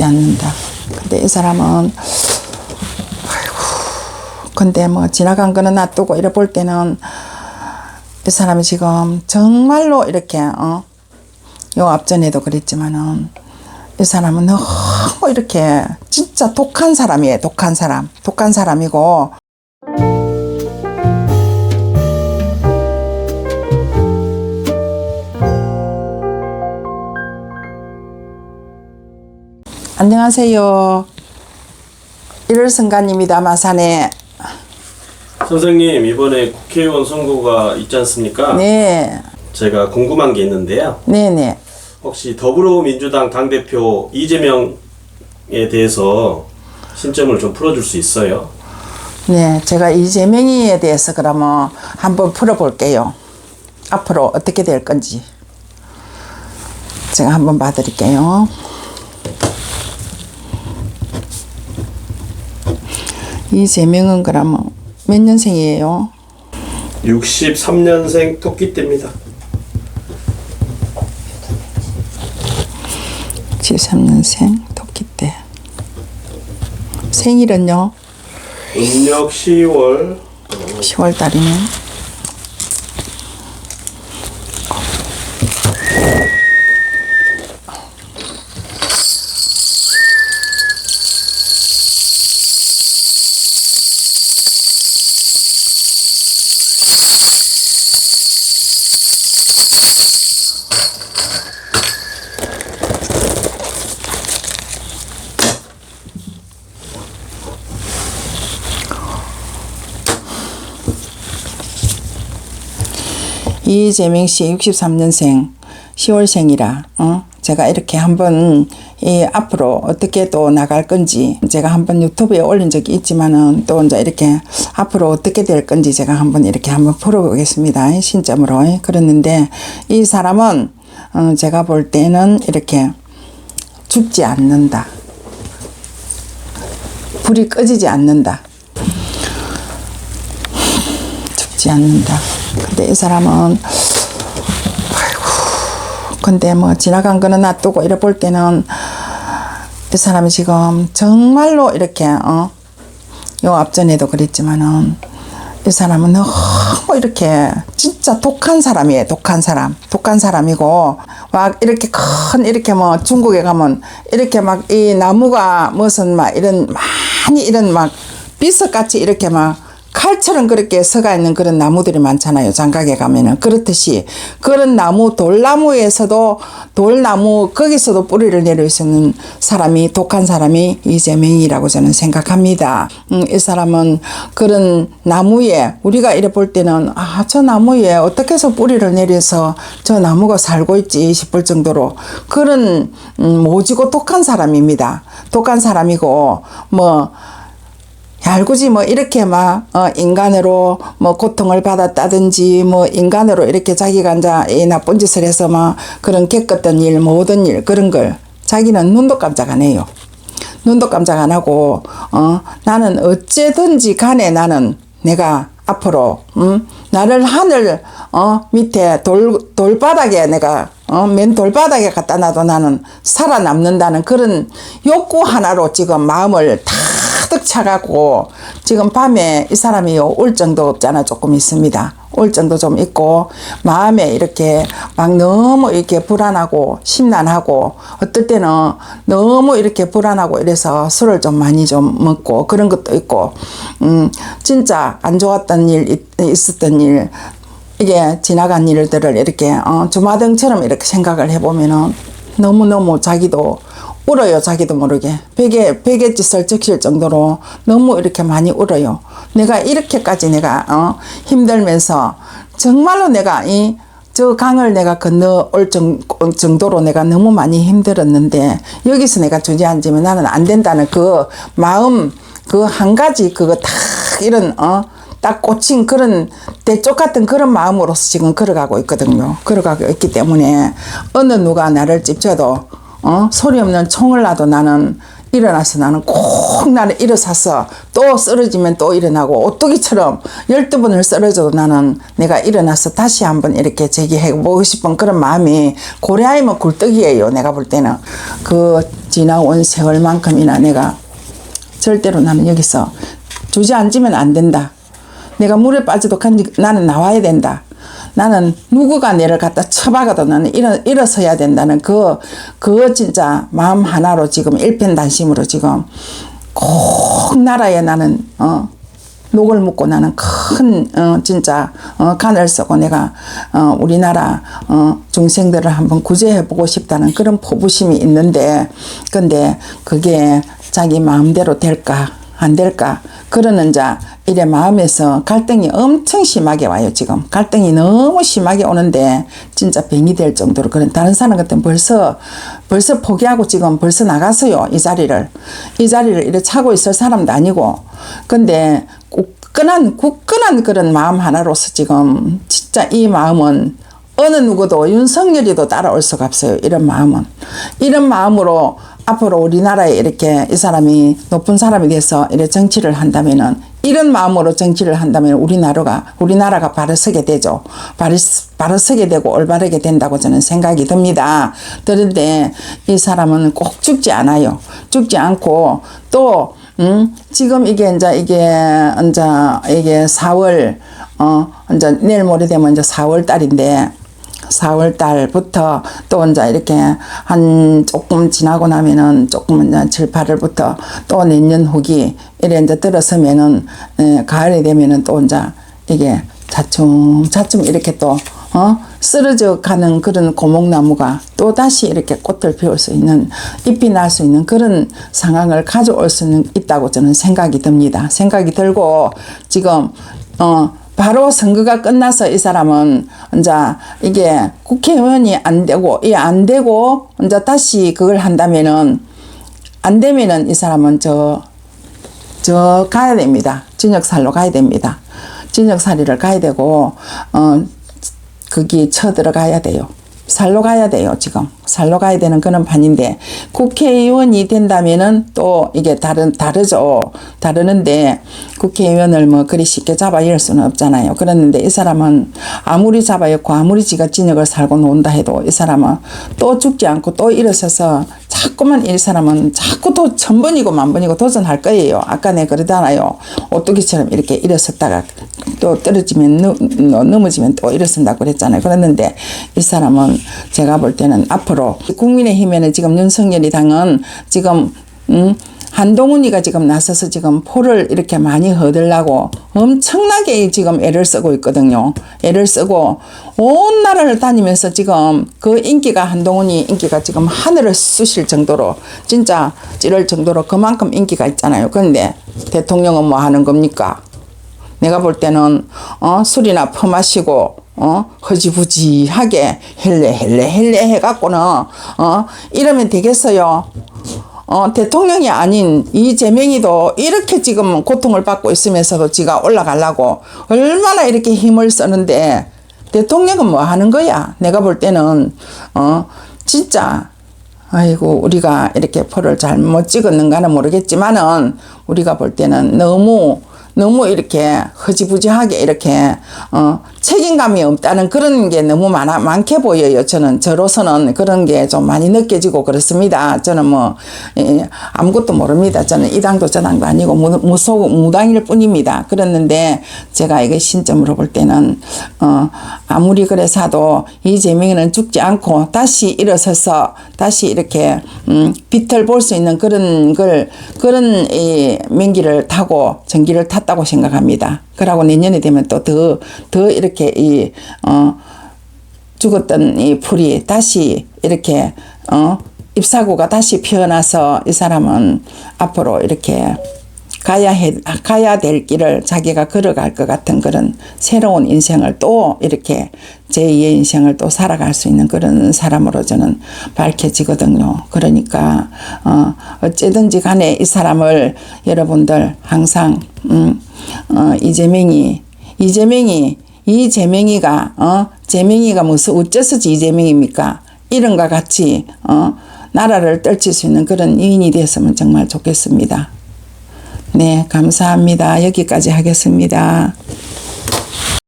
죽지 않는다. 근데 이 사람은 아이고 근데 뭐 지나간 거는 놔두고 이래 볼 때는 이 사람이 지금 정말로 이렇게 어? 요 앞전에도 그랬지만은 이 사람은 너무 이렇게 진짜 독한 사람이에요. 독한 사람. 독한 사람이고 안녕하세요. 1월 성가입니다. 마산에. 선생님 이번에 국회의원 선거가 있지 않습니까? 네. 제가 궁금한 게 있는데요. 네네. 혹시 더불어민주당 당대표 이재명에 대해서 신점을 좀 풀어줄 수 있어요? 네. 제가 이재명이에 대해서 그러면 한번 풀어볼게요. 앞으로 어떻게 될 건지. 제가 한번 봐드릴게요. 이재명은 그러면 몇 년생이에요? 63년생 토끼띠입니다. 73년생 토끼 때. 생일은요? 음력 10월 10월 달이네. 이재명 씨 63년생 10월생이라 어? 제가 이렇게 한번 이 앞으로 어떻게 또 나갈 건지 제가 한번 유튜브에 올린 적이 있지만은 또 이제 이렇게 앞으로 어떻게 될 건지 제가 한번 이렇게 한번 풀어보겠습니다. 신점으로 그랬는데 이 사람은 어, 제가 볼 때는 이렇게 죽지 않는다. 불이 꺼지지 않는다 죽지 않는다. 근데 이 사람은 아이고 근데 뭐 지나간 거는 놔두고 이래 볼 때는 이 사람이 지금 정말로 이렇게 어? 요 앞전에도 그랬지만은 이 사람은 너무 이렇게 진짜 독한 사람이에요. 독한 사람. 독한 사람이고 막 이렇게 큰 이렇게 뭐 중국에 가면 이렇게 막 이 나무가 무슨 막 이런 많이 이런 막 비석같이 이렇게 막 칼처럼 그렇게 서가 있는 그런 나무들이 많잖아요. 장각에 가면은. 그렇듯이 그런 나무, 돌나무에서도 돌나무, 거기서도 뿌리를 내려 있는 사람이, 독한 사람이 이재명이라고 저는 생각합니다. 음, 이 사람은 그런 나무에, 우리가 이래 볼 때는, 아, 저 나무에 어떻게 해서 뿌리를 내려서 저 나무가 살고 있지 싶을 정도로 그런, 음, 모지고 독한 사람입니다. 독한 사람이고, 뭐, 얄궂이 뭐 이렇게 막 어, 인간으로 뭐 고통을 받았다든지 뭐 인간으로 이렇게 자기가 이제 이 나쁜 짓을 해서 막 그런 겪었던 일 모든 일 그런 걸 자기는 눈도 깜짝 안 해요. 눈도 깜짝 안 하고 어 나는 어째든지 간에 나는 내가 앞으로 음 나를 하늘 어 밑에 돌 돌바닥에 내가 어맨 돌바닥에 갖다 놔도 나는 살아남는다는 그런 욕구 하나로 지금 마음을 다 차갖고 지금 밤에 이 사람이 올 정도 없잖아 조금 있습니다. 올 정도 좀 있고 마음에 이렇게 막 너무 이렇게 불안하고 심란하고 어떨 때는 너무 이렇게 불안하고 이래서 술을 좀 많이 좀 먹고 그런 것도 있고 음 진짜 안 좋았던 일 있- 있었던 일 이게 지나간 일들을 이렇게 어, 주마등처럼 이렇게 생각을 해보면은 너무너무 자기도 울어요 자기도 모르게 베개 베개 짓을 적실 정도로 너무 이렇게 많이 울어요 내가 이렇게까지 내가 어, 힘들면서 정말로 내가 이 저 강을 내가 건너올 정, 정도로 내가 너무 많이 힘들었는데 여기서 내가 주저앉으면 나는 안 된다는 그 마음 그 한 가지 그거 딱 이런 어 딱 꽂힌 그런 대쪽 같은 그런 마음으로서 지금 걸어가고 있거든요. 걸어가고 있기 때문에 어느 누가 나를 찝쳐도 어 소리 없는 총을 놔도 나는 일어나서 나는 꼭 나는 일어서서 또 쓰러지면 또 일어나고 오뚜기처럼 열두 번을 쓰러져도 나는 내가 일어나서 다시 한번 이렇게 재기해 보고 싶은 그런 마음이 고래아이면 굴떡이에요. 내가 볼 때는 그 지나온 세월만큼이나 내가 절대로 나는 여기서 주저앉으면 안 된다. 내가 물에 빠져도 나는 나와야 된다. 나는 누구가 내를 갖다 쳐박아도 나는 일어, 일어서야 된다는 그, 그 진짜 마음 하나로 지금 일편단심으로 지금 꼭 나라에 나는, 어, 녹을 묻고 나는 큰, 어, 진짜, 어, 간을 쓰고 내가, 어, 우리나라, 어, 중생들을 한번 구제해보고 싶다는 그런 포부심이 있는데, 근데 그게 자기 마음대로 될까? 안 될까? 그러는 자, 이래 마음에서 갈등이 엄청 심하게 와요, 지금. 갈등이 너무 심하게 오는데, 진짜 병이 될 정도로. 그런, 다른 사람 같은 벌써, 벌써 포기하고 지금 벌써 나갔어요, 이 자리를. 이 자리를 이래 차고 있을 사람도 아니고. 근데, 굳건한, 굳건한 그런 마음 하나로서 지금, 진짜 이 마음은 어느 누구도 윤석열이도 따라올 수가 없어요. 이런 마음은. 이런 마음으로 앞으로 우리나라에 이렇게 이 사람이 높은 사람이 돼서 이렇게 정치를 한다면은 이런 마음으로 정치를 한다면 우리나라가 우리나라가 바로 서게 되죠. 바로 바로 서게 되고 올바르게 된다고 저는 생각이 듭니다. 그런데 이 사람은 꼭 죽지 않아요. 죽지 않고 또 음, 지금 이게 이제 이게 이제 이게 4월 어 이제 내일 모레 되면 이제 4월 달인데 4월 달부터 또 이제 이렇게 한 조금 지나고 나면은 조금 이제 7, 8월부터 또 내년 후기 이래 이제 들어서면은 에, 가을이 되면은 또 이제 이게 차츰 이렇게 또 어? 쓰러져 가는 그런 고목나무가 또 다시 이렇게 꽃을 피울 수 있는 잎이 날 수 있는 그런 상황을 가져올 수는 있다고 저는 생각이 듭니다. 생각이 들고 지금 어 바로 선거가 끝나서 이 사람은 이제 이게 국회의원이 안 되고 이 안 되고 이제 다시 그걸 한다면은 안 되면은 이 사람은 저 저 가야 됩니다. 진역살로 가야 됩니다. 진역살이를 가야 되고 어 거기 쳐 들어가야 돼요. 살로 가야 돼요, 지금. 살로 가야 되는 그런 판인데, 국회의원이 된다면은 또 이게 다른, 다르죠. 다르는데, 국회의원을 뭐 그리 쉽게 잡아 이럴 수는 없잖아요. 그랬는데 이 사람은 아무리 잡아였고, 아무리 지가 진역을 살고 논다 해도 이 사람은 또 죽지 않고 또 일어서서 자꾸만 이 사람은 자꾸 또 천번이고 만번이고 도전할 거예요. 아까 내가 그러잖아요. 오뚜기처럼 이렇게 일어섰다가 또 떨어지면 넘- 넘어지면 또 일어선다고 그랬잖아요. 그랬는데 이 사람은 제가 볼 때는 앞으로 국민의힘에는 지금 윤석열이 당은 지금 음 한동훈이가 지금 나서서 지금 포를 이렇게 많이 허들라고 엄청나게 지금 애를 쓰고 있거든요. 애를 쓰고 온 나라를 다니면서 지금 그 인기가 한동훈이 인기가 지금 하늘을 쑤실 정도로 진짜 찌를 정도로 그만큼 인기가 있잖아요. 그런데 대통령은 뭐 하는 겁니까? 내가 볼 때는 어 술이나 퍼마시고 어 허지부지하게 헬레 헬레 헬레 해갖고는 어 이러면 되겠어요. 어 대통령이 아닌 이재명이도 이렇게 지금 고통을 받고 있으면서도 지가 올라가려고 얼마나 이렇게 힘을 쓰는데 대통령은 뭐 하는 거야? 내가 볼 때는 어 진짜 아이고 우리가 이렇게 표를 잘못 찍었는가는 모르겠지만은 우리가 볼 때는 너무 너무 이렇게 허지부지하게 이렇게 어 책임감이 없다는 그런 게 너무 많아 많게 보여요. 저는 저로서는 그런 게 좀 많이 느껴지고 그렇습니다. 저는 뭐 예, 아무것도 모릅니다. 저는 이 당도 저 당도 아니고 무, 무소 무당일 뿐입니다. 그랬는데 제가 이게 신점으로 볼 때는 어 아무리 그래서도 이재명이는 죽지 않고 다시 일어서서 다시 이렇게 음 빛을 볼 수 있는 그런 걸 그런 이 명기를 타고 전기를 탔다고 생각합니다. 그러고 내년에 되면 또 더 더 이렇게 이 어 죽었던 이 풀이 다시 이렇게 어 잎사구가 다시 피어나서 이 사람은 앞으로 이렇게 가야 해 가야 될 길을 자기가 걸어갈 것 같은 그런 새로운 인생을 또 이렇게 제2의 인생을 또 살아갈 수 있는 그런 사람으로 저는 밝혀지거든요. 그러니까 어 어쨌든지 간에 이 사람을 여러분들 항상 음, 어, 이재명이 이재명이 이재명이가 어 재명이가 무슨 어째서 이재명입니까? 이런과 같이 어 나라를 떨칠 수 있는 그런 위인이 됐으면 정말 좋겠습니다. 네, 감사합니다. 여기까지 하겠습니다.